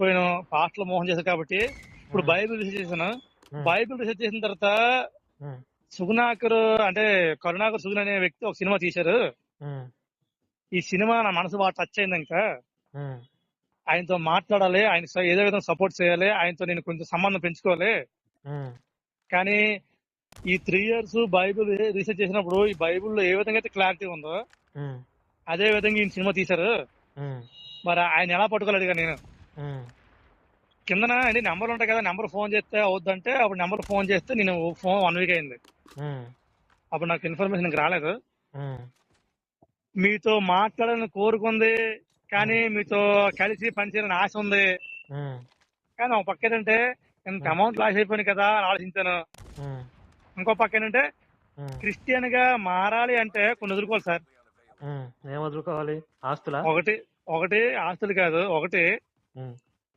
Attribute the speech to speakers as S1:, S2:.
S1: పోయిన పాస్టల్ మోహన్ చేశారు కాబట్టి ఇప్పుడు బైబిల్ రీసెర్చ్ చేశాను. బైబిల్ రీసెర్చ్ చేసిన తర్వాత సుగుణాకర్ అంటే కరుణాకర్ సుగుణ అనే వ్యక్తి ఒక సినిమా తీశారు. ఈ సినిమా నా మనసు బాగా టచ్ అయింది ఇంకా.
S2: ఆయనతో
S1: మాట్లాడాలి ఆయన ఏదో విధంగా సపోర్ట్ చేయాలి ఆయనతో నేను కొంచెం సంబంధం పెంచుకోవాలి. కానీ ఈ త్రీ ఇయర్స్ బైబిల్ రీసెర్చ్ చేసినప్పుడు ఈ బైబిల్లో ఏ విధంగా అయితే క్లారిటీ ఉందో అదే విధంగా ఈ సినిమా తీశారు. మరి ఆయన ఎలా పట్టుకోలేడు నేను. కిందన అండి నెంబర్ ఉంటాయి కదా నెంబర్ ఫోన్ చేస్తే అవుద్దంటే అప్పుడు నెంబర్ ఫోన్ చేస్తే నేను ఫోన్ వన్ వీక్ అయింది. అప్పుడు నాకు ఇన్ఫర్మేషన్ రాలేదు. మీతో మాట్లాడాలని కోరుకుంది కానీ మీతో కలిసి పనిచేయాలని ఆశ ఉంది. కానీ ఒక పక్క ఏంటంటే ఇంత అమౌంట్ లాస్ అయిపోయింది కదా అని ఆలోచించాను. ఇంకో పక్క ఏంటంటే క్రిస్టియన్గా మారాలి అంటే కొన్ని వదులుకోవాలి సార్.
S2: ఏం వదులుకోవాలి? ఆస్తులా?
S1: ఒకటి ఒకటి ఆస్తులు కాదు ఒకటి